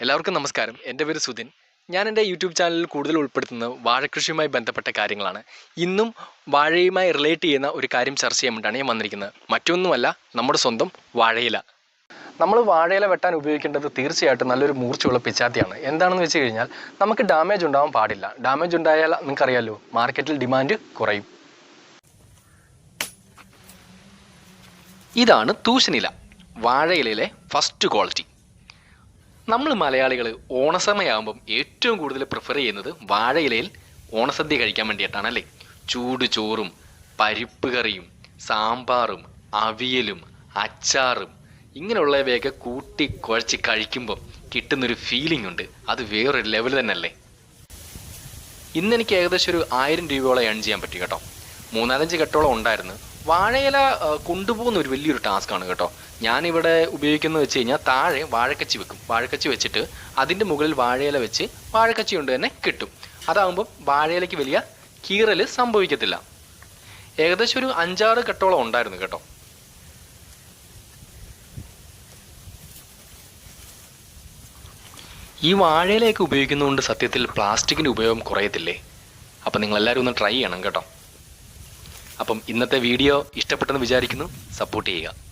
എല്ലാവർക്കും നമസ്കാരം. എന്റെ പേര് സുധിൻ. ഞാൻ എന്റെ യൂട്യൂബ് ചാനലിൽ കൂടുതൽ ഉൾപ്പെടുത്തുന്നത് വാഴക്കൃഷിയുമായി ബന്ധപ്പെട്ട കാര്യങ്ങളാണ്. ഇന്നും വാഴയുമായി റിലേറ്റ് ചെയ്യുന്ന ഒരു കാര്യം ചർച്ച ചെയ്യാൻ വേണ്ടിയാണ് ഞാൻ വന്നിരിക്കുന്നത്. മറ്റൊന്നുമല്ല നമ്മുടെ സ്വന്തം വാഴയില. നമ്മൾ വാഴയില വെട്ടാൻ ഉപയോഗിക്കേണ്ടത് തീർച്ചയായിട്ടും നല്ലൊരു മൂർച്ചയുള്ള പിച്ചാത്തിയാണ്. എന്താണെന്ന് വെച്ച് കഴിഞ്ഞാൽ നമുക്ക് ഡാമേജ് ഉണ്ടാവാൻ പാടില്ല. ഡാമേജ് ഉണ്ടായാൽ നിങ്ങൾക്കറിയാലോ മാർക്കറ്റിൽ ഡിമാൻഡ് കുറയും. ഇതാണ് തൂശനില. വാഴയിലയിലെ ഫസ്റ്റ് ക്വാളിറ്റി നമ്മൾ മലയാളികൾ ഓണസമയമാകുമ്പം ഏറ്റവും കൂടുതൽ പ്രിഫർ ചെയ്യുന്നത് വാഴയിലയിൽ ഓണസദ്യ കഴിക്കാൻ വേണ്ടിയിട്ടാണ് അല്ലേ? ചൂട് ചോറും പരിപ്പ് കറിയും സാമ്പാറും അവിയലും അച്ചാറും ഇങ്ങനെയുള്ളവയൊക്കെ കൂട്ടി കുഴച്ച് കഴിക്കുമ്പം കിട്ടുന്നൊരു ഫീലിംഗ് ഉണ്ട്. അത് വേറൊരു ലെവൽ തന്നെയല്ലേ? ഇന്ന് എനിക്ക് ഏകദേശം ഒരു ആയിരം രൂപയോളം ഏൺ ചെയ്യാൻ പറ്റി കേട്ടോ. മൂന്നാലഞ്ച് കെട്ടോളം ഉണ്ടായിരുന്നു. വാഴയില കൊണ്ടുപോകുന്ന ഒരു വലിയൊരു ടാസ്ക് ആണ് കേട്ടോ. ഞാനിവിടെ ഉപയോഗിക്കുന്നത് വെച്ച് കഴിഞ്ഞാൽ താഴെ വാഴക്കച്ചി വെക്കും. വാഴക്കച്ചി വെച്ചിട്ട് അതിന്റെ മുകളിൽ വാഴയില വെച്ച് വാഴക്കച്ചി കൊണ്ട് തന്നെ കിട്ടും. അതാകുമ്പോൾ വാഴയിലയ്ക്ക് വലിയ കീറൽ സംഭവിക്കത്തില്ല. ഏകദേശം ഒരു അഞ്ചാറ് കെട്ടോളം ഉണ്ടായിരുന്നു കേട്ടോ. ഈ വാഴയിലേക്ക് ഉപയോഗിക്കുന്നതുകൊണ്ട് സത്യത്തിൽ പ്ലാസ്റ്റിക്കിന്റെ ഉപയോഗം കുറയത്തില്ലേ? നിങ്ങൾ എല്ലാവരും ഒന്ന് ട്രൈ ചെയ്യണം കേട്ടോ. അപ്പം ഇന്നത്തെ വീഡിയോ ഇഷ്ടപ്പെട്ടെന്ന് വിചാരിക്കുന്നു. സപ്പോർട്ട് ചെയ്യുക.